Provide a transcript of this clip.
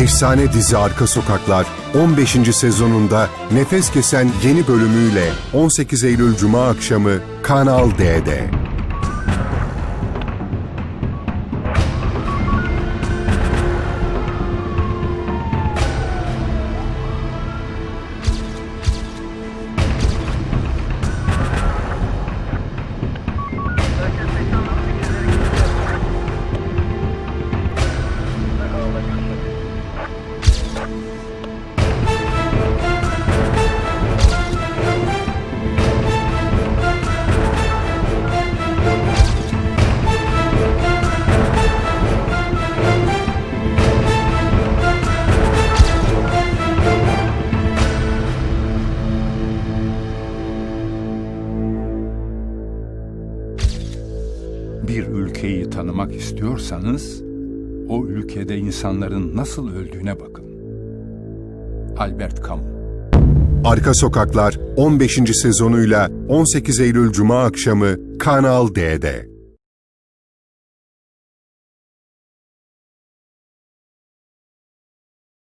Efsane dizi Arka Sokaklar 15. sezonunda nefes kesen yeni bölümüyle 18 Eylül Cuma akşamı Kanal D'de. Bir ülkeyi tanımak istiyorsanız o ülkede insanların nasıl öldüğüne bakın. Albert Camus Arka Sokaklar 15. sezonuyla 18 Eylül Cuma akşamı Kanal D'de.